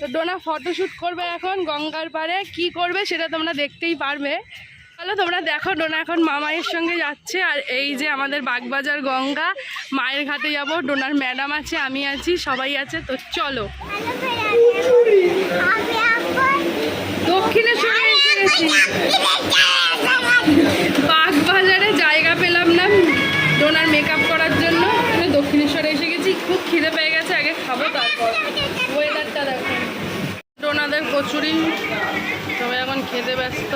তো ডোনা ফটোশ্যুট করবে এখন গঙ্গার পাড়ে। কি করবে সেটা তোমরা দেখতেই পারবে। তাহলে তোমরা দেখো ডোনা এখন মামাইয়ের সঙ্গে যাচ্ছে। আর এই যে আমাদের বাগবাজার গঙ্গা মায়ের ঘাটে যাব। ডোনার ম্যাডাম আছে আমি আছি সবাই আছে। তো চলো। দক্ষিণেশ্বরে এসে গেছি। বাগবাজারে জায়গা পেলাম না। ডোনার মেকআপ করার জন্য। আমি দক্ষিণেশ্বরে এসে গেছি। খুব খিদে পেয়ে গেছে। খাব তারপর ওয়েদারটা দেখো। ডোনাদের কচুরি সবাই এখন খেতে ব্যস্ত।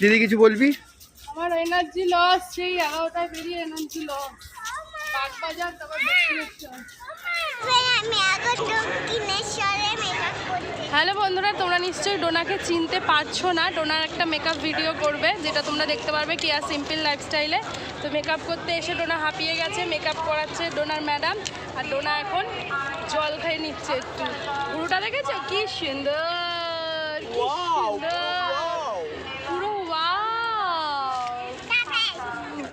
দিদি কিছু বলবি? আমার এনার্জি লস সেই এগারোটায় বেরিয়ে এনার্জি লস বাগবাজার তারপর করতে। হ্যালো বন্ধুরা তোমরা নিশ্চয়ই ডোনাকে চিনতে পারছ না। ডোনার একটা মেকআপ ভিডিও করবে যেটা তোমরা দেখতে পারবে কি আর সিম্পল লাইফস্টাইলে তো মেকআপ করতে এসে ডোনা হাঁপিয়ে গেছে মেকআপ করাচ্ছে ডোনার ম্যাডাম আর ডোনা এখন জল খেয়ে নিচ্ছে একটু। পুরোটা দেখেছ? কি সুন্দর কি সুন্দর। পুরো ওয়াও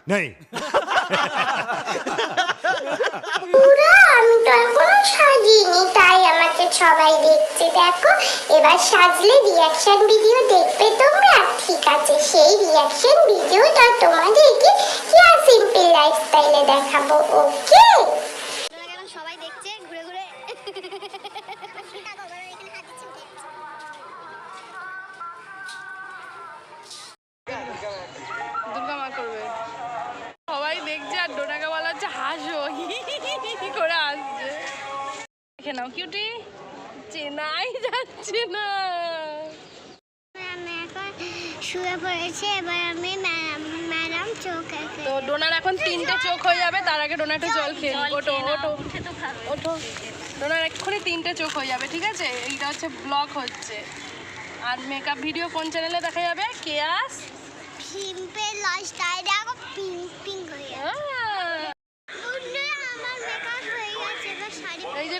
नहीं এবার সাজলে রিয়াকশন ভিডিও দেখবে তোমরা। ঠিক আছে সেই রিয়াকশন ভিডিওটা তোমাদেরকে কিয়া সিম্পল লাইফস্টাইলে দেখাবো ওকে সবাই দেখছে ঘুরে ঘুরে। দুর্গা মা করবে। সবাই দেখছে আর হচ্ছে হাসো। করে আসছে। দেখে নাও কিউটি চেনাই যাচ্ছে না। শুয়ে পড়েছি এবার আমি ম্যাডাম চোখ তো ডোনার এখন তিনটে চোখ হয়ে যাবে তার আগে ডোনা একটু জল খেয়ে ওঠো ওঠো ওঠো। ডোনার এক্ষুনি তিনটে চোখ হয়ে যাবে ঠিক আছে? এইটা হচ্ছে ব্লক হচ্ছে। আর মেকআপ ভিডিও কোন চ্যানেলে দেখা যাবে? কেয়াস পিঙ্ক পিঙ্ক হয়ে গেছে আমার মেকআপ হয়ে গেছে এবার শাড়ি এই যে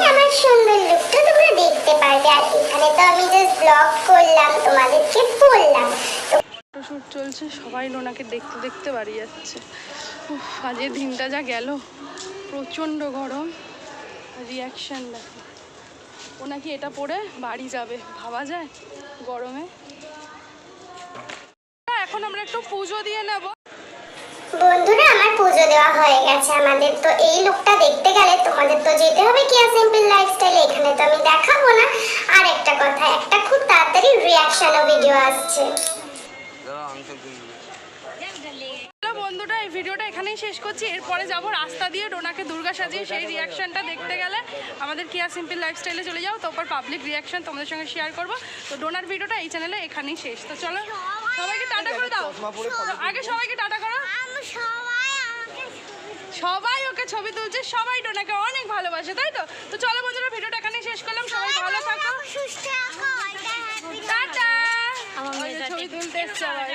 ব্লগ ফটোশ্যুট চলছে, সবাই ওনাকে দেখতে দেখতে বাড়ি যাচ্ছে। উফ আজের দিনটা যা গেল, প্রচণ্ড গরম। রিয়াকশান দেখো। ও নাকি এটা পরে বাড়ি যাবে, ভাবা যায় গরমে? এখন আমরা একটু পুজো দিয়ে নেব। বন্ধুরা আমার পুজো দেওয়া হয়ে গেছে আমাদের। তো এই লুকটা দেখতে গেলে তোমাদের তো যেতে হবে কেয়া সিম্পল লাইফস্টাইল এখানে তো আমি দেখাবো না। আর একটা কথা একটা খুব তাড়াতাড়ি রিয়াকশনও ভিডিও আসছে। বন্ধুরা এই ভিডিওটা এখানেই শেষ করছি। এরপরে যাব রাস্তা দিয়ে ডোনাকে দুর্গা সাজিয়ে সেই রিয়াকশনটা দেখতে গেলে। আমাদের কেয়া সিম্পল লাইফস্টাইলে চলে যাও তারপর পাবলিক রিয়াকশন তোমাদের সঙ্গে শেয়ার করব। তো ডোনার ভিডিওটা এই চ্যানেলে এখানেই শেষ। তো চলো সবাইকে টাটা করে দাও। আগে সবাইকে টাটা করো। সবাই ওকে ছবি তুলছে সবাই ডোনাকে অনেক ভালোবাসে তাই তো? তো চলো বন্ধুরা ভিডিওটা এখানে শেষ করলাম সবাই ভালো থাকো। টাটা! ছবি তুলতে আবার